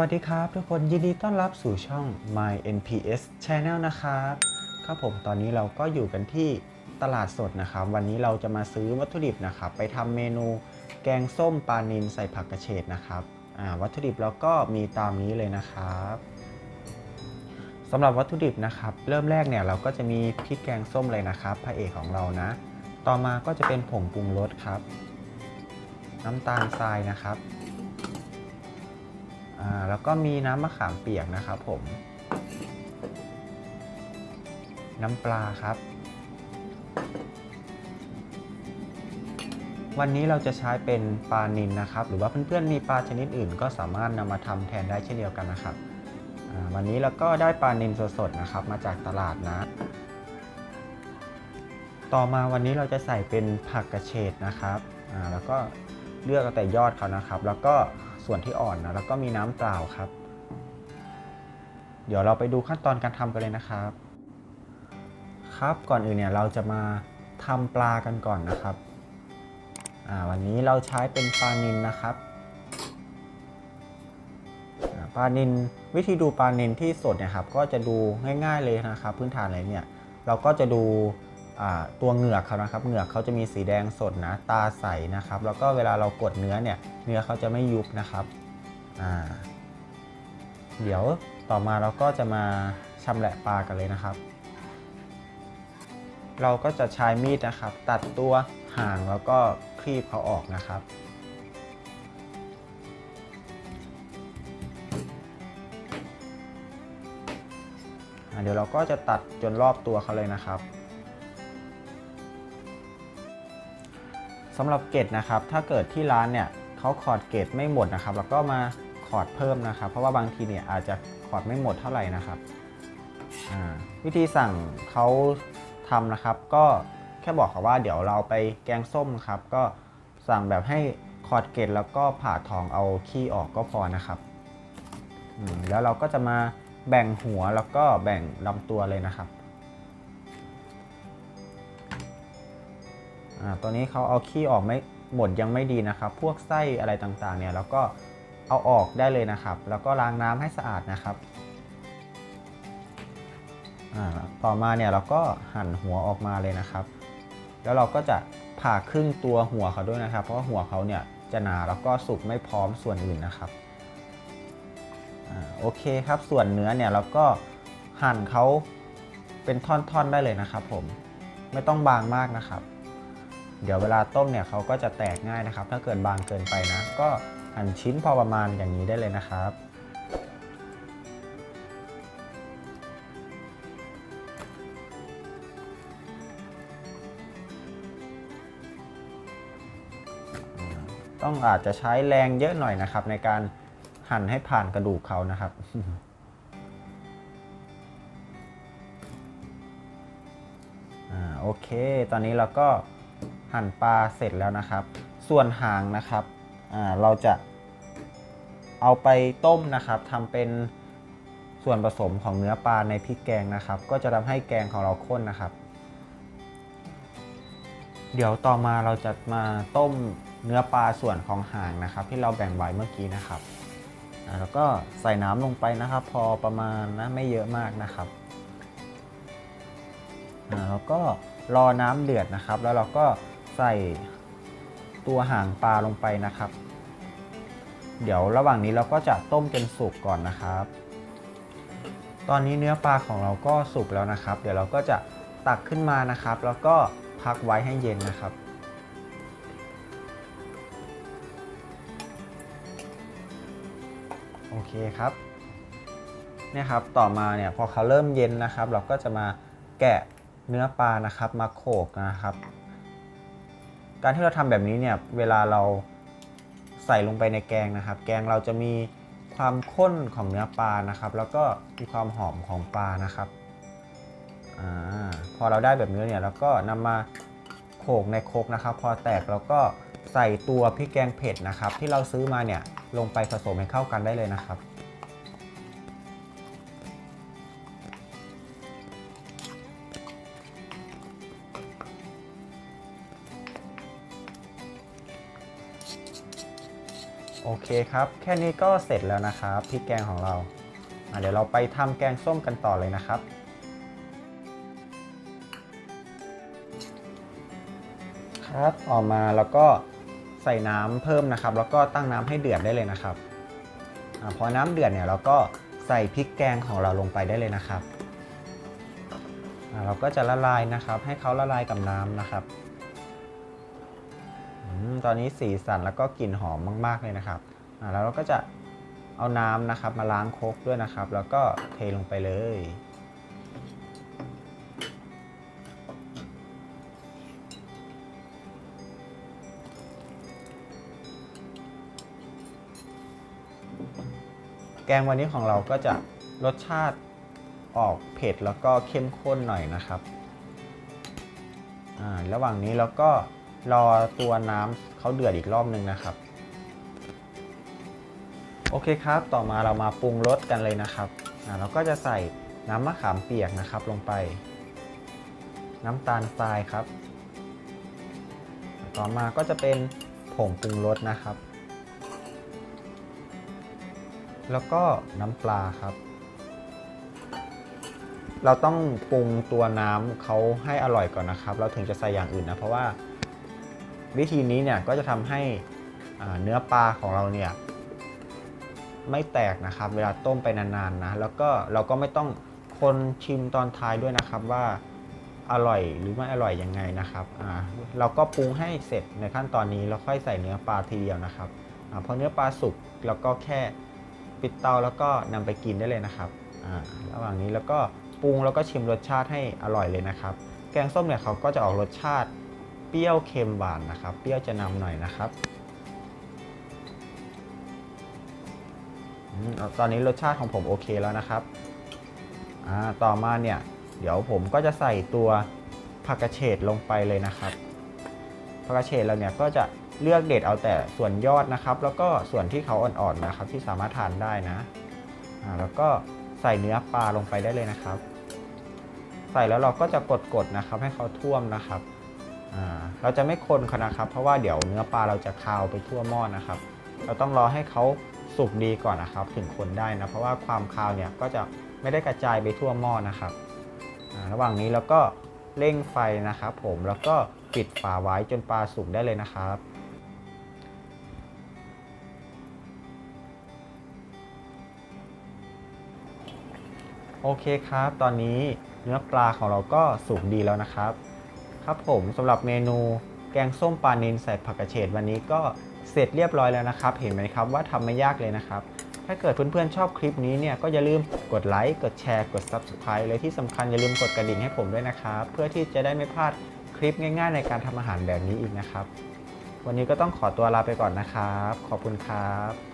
วัสดีครับ ทุกคนยินดีต้อนรับสู่ช่อง My NPS Channel นะครับครับผมตอนนี้เราก็อยู่กันที่ตลาดสดนะครับ วันนี้เราจะมาซื้อวัตถุดิบนะครับ ไปทำเมนูแกงส้มปลานิลใส่ผักกระเฉดนะครับวัตถุดิบเราก็มีตามนี้เลยนะครับสำหรับวัตถุดิบนะครับ เริ่มแรกเนี่ยเราก็จะมีพริกแกงส้มเลยนะครับ พระเอกของเรานะ ต่อมาก็จะเป็นผงปรุงรสครับ น้ำตาลทรายนะครับ อ่าแล้วก็มีน้ำมะขามเปียกนะครับผม น้ำปลาครับ วันนี้เราจะใช้เป็นปลานิลนะครับ หรือว่าเพื่อนๆมีปลาชนิดอื่น ก็สามารถนำมาทำแทนได้เช่นเดียวกันนะครับวันนี้เราก็ได้ปลานิลสดๆนะครับ มาจากตลาดนะ ต่อมาวันนี้เราจะใส่เป็นผักกระเฉดนะครับแล้วก็เลือกแต่ยอดเขานะครับ แล้วก็ ส่วนที่อ่อนนะแล้วก็มีน้ำเปล่าครับ เดี๋ยวเราไปดูขั้นตอนการทำกันเลยนะครับ ครับก่อนอื่นเนี่ยเราจะมาทำปลากันก่อนนะครับวันนี้เราใช้เป็นปลานิลนะครับปลานิลวิธีดูปลานิลที่สดเนี่ยครับก็จะดูง่าย ๆเลยนะครับ พื้นฐานเลยเนี่ยเราก็จะดู ตัวเหงือกเขานะครับเหงือกเขาจะมีสีแดงสดนะตาใสนะครับ แล้วก็เวลาเรากดเนื้อเนี่ยเนื้อเขาจะไม่ยุบนะครับเดี๋ยวต่อมาเราก็จะมาชำแหละปลากันเลยนะครับ เราก็จะใช้มีดนะครับ ตัดตัวห่างแล้วก็คลีบเขาออกนะครับเดี๋ยวเราก็จะตัดจนรอบตัวเขาเลยนะครับ สำหรับเกล็ดนะครับ ถ้าเกิดที่ร้านเนี่ยเขาขอดเกล็ดไม่หมดนะครับ แล้วก็มาขอดเพิ่มนะครับ เพราะว่าบางทีเนี่ยอาจจะขอดไม่หมดเท่าไหร่นะครับวิธีสั่งเขาทำนะครับ ก็แค่บอกเขาว่าเดี๋ยวเราไปแกงส้มครับ ก็สั่งแบบให้ขอดเกล็ดแล้วก็ผ่าทองเอาขี้ออกก็พอนะครับแล้วเราก็จะมาแบ่งหัวแล้วก็แบ่งลำตัวเลยนะครับ อ่าตัวนี้เขาเอาขี้ออกไม่หมดยังไม่ดีนะครับ พวกไส้อะไรต่างๆเนี่ยเราก็เอาออกได้เลยนะครับ แล้วก็ล้างน้ำให้สะอาดนะครับต่อมาเนี่ยเราก็หั่นหัวออกมาเลยนะครับ แล้วเราก็จะผ่าครึ่งตัวหัวเขาด้วยนะครับ เพราะว่าหัวเขาเนี่ยจะหนาแล้วก็สุกไม่พร้อมส่วนอื่นนะครับอโอเคครับส่วนเนื้อเนี่ยเราก็หั่นเขาเป็นท่อนๆได้เลยนะครับ ผมไม่ต้องบางมากนะครับ เดี๋ยวเวลาต้มเนี่ยเขาก็จะแตกง่ายนะครับ ถ้าเกิดบางเกินไปนะ ก็หั่นชิ้นพอประมาณอย่างนี้ได้เลยนะครับต้องอาจจะใช้แรงเยอะหน่อยนะครับ ในการหั่นให้ผ่านกระดูกเขานะครับอ่าโอเค ตอนนี้เราก็ หั่นปลาเสร็จแล้วนะครับ ส่วนหางนะครับเราจะเอาไปต้มนะครับทำเป็นส่วนผสมของเนื้อปลาในพริกแกงนะครับ ก็จะทำให้แกงของเราข้นนะครับ เดี๋ยวต่อมาเราจะมาต้มเนื้อปลาส่วนของหางนะครับ ที่เราแบ่งไว้เมื่อกี้นะครับแล้วก็ใส่น้ำลงไปนะครับ พอประมาณนะไม่เยอะมากนะครับแล้วก็รอน้ำเดือดนะครับ แล้วเราก็ ใส่ตัวหางปลาลงไปนะครับ เดี๋ยวระหว่างนี้เราก็จะต้มจนสุกก่อนนะครับ ตอนนี้เนื้อปลาของเราก็สุกแล้วนะครับ เดี๋ยวเราก็จะตักขึ้นมานะครับ แล้วก็พักไว้ให้เย็นนะครับโอเคครับเนี่ยครับต่อมาเนี่ยพอเขาเริ่มเย็นนะครับ เราก็จะมาแกะเนื้อปลานะครับมาโขกนะครับ การที่เราทำแบบนี้เนี่ยเวลาเราใส่ลงไปในแกงนะครับ แกงเราจะมีความข้นของเนื้อปลานะครับ แล้วก็มีความหอมของปลานะครับอพอเราได้แบบนี้เนี่ยเราก็นำมาโขกในโคกนะครับ พอแตกเราก็ใส่ตัวพริกแกงเผ็ดนะครับ ที่เราซื้อมาเนี่ยลงไปผสมให้เข้ากันได้เลยนะครับ โอเคครับ แค่นี้ก็เสร็จแล้วนะครับพริกแกงของเรา เดี๋ยวเราไปทำแกงส้มกันต่อเลยนะครับ ครับออกมาแล้วก็ใส่น้ำเพิ่มนะครับ แล้วก็ตั้งน้ำให้เดือดได้เลยนะครับอพอน้ำเดือดเนี่ยเราก็ใส่พริกแกงของเราลงไปได้เลยนะครับ เราก็จะละลายนะครับ ให้เขาละลายกับน้ำนะครับ ตอนนี้สีสันแล้วก็กลิ่นหอมมาก ๆ เลยนะครับแล้วเราก็จะเอาน้ำนะครับมาล้างโคกด้วยนะครับ แล้วก็เทลงไปเลย แกงวันนี้ของเราก็จะรสชาติออกเผ็ดแล้วก็เข้มข้นหน่อยนะครับอ่าระหว่างนี้เราก็ รอตัวน้ำเขาเดือดอีกรอบหนึ่งนะครับ โอเคครับ ต่อมาเรามาปรุงรสกันเลยนะครับเราก็จะใส่น้ำมะขามเปียกนะครับลงไป น้ำตาลทรายครับ ต่อมาก็จะเป็นผงปรุงรสนะครับ แล้วก็น้ำปลาครับ เราต้องปรุงตัวน้ำเขาให้อร่อยก่อนนะครับ เราถึงจะใส่อย่างอื่นนะเพราะว่า วิธีนี้เนี่ยก็จะทำให้เนื้อปลาของเราเนี่ยไม่แตกนะครับ เวลาต้มไปนานๆนะแล้วก็เราก็ไม่ต้องคนชิมตอนท้ายด้วยนะครับว่าอร่อยหรือไม่อร่อยยังไงนะครับอ่าเราก็ปรุงให้เสร็จในขั้นตอนนี้แล้วค่อยใส่เนื้อปลาทีเดียวนะครับอาพอเนื้อปลาสุกเราก็แค่ปิดเตาแล้วก็นำไปกินได้เลยนะครับอ่าระหว่างนี้แล้วก็ปรุงแล้วก็ชิมรสชาติให้อร่อยเลยนะครับ แกงส้มเนี่ยเขาก็จะออกรสชาติ เปรี้ยวเค็มหวานนะครับ เปรี้ยวจะนำหน่อยนะครับตอนนี้รสชาติของผมโอเคแล้วนะครับต่อมาเนี่ย เดี๋ยวผมก็จะใส่ตัวผักกระเฉดลงไปเลยนะครับผักกระเฉดเราเนี่ยก็จะเลือกเด็ดเอาแต่ส่วนยอดนะครับ แล้วก็ส่วนที่เขาอ่อนๆนะครับ ที่สามารถทานได้นะแล้วก็ใส่เนื้อปลาลงไปได้เลยนะครับ ใส่แล้วเราก็จะกดๆนะครับ ให้เขาท่วมนะครับ เราจะไม่คนเขานะครับ เพราะว่าเดี๋ยวเนื้อปลาเราจะคาวไปทั่วหม้อนะครับ เราต้องรอให้เขาสุกดีก่อนนะครับ ถึงคนได้นะ เพราะว่าความคาวเนี่ยก็จะไม่ได้กระจายไปทั่วหม้อนะครับระหว่างนี้เราก็เร่งไฟนะครับผมแล้วก็ปิดฝาไว้จนปลาสุกได้เลยนะครับโอเคครับ ตอนนี้เนื้อปลาของเราก็สุกดีแล้วนะครับ ครับผมสำหรับเมนูแกงส้มปลานิลใส่ผักกระเฉดวันนี้ก็เสร็จเรียบร้อยแล้วนะครับ เห็นไหมครับว่าทำไม่ยากเลยนะครับ ถ้าเกิดเพื่อนๆชอบคลิปนี้เนี่ยก็อย่าลืมกดไลค์กดแชร์กด Subscribe เลยที่สำคัญอย่าลืมกดกระดิ่งให้ผมด้วยนะครับ เพื่อที่จะได้ไม่พลาดคลิปง่ายๆ ในการทำอาหารแบบนี้อีกนะครับ วันนี้ก็ต้องขอตัวลาไปก่อนนะครับ ขอบคุณครับ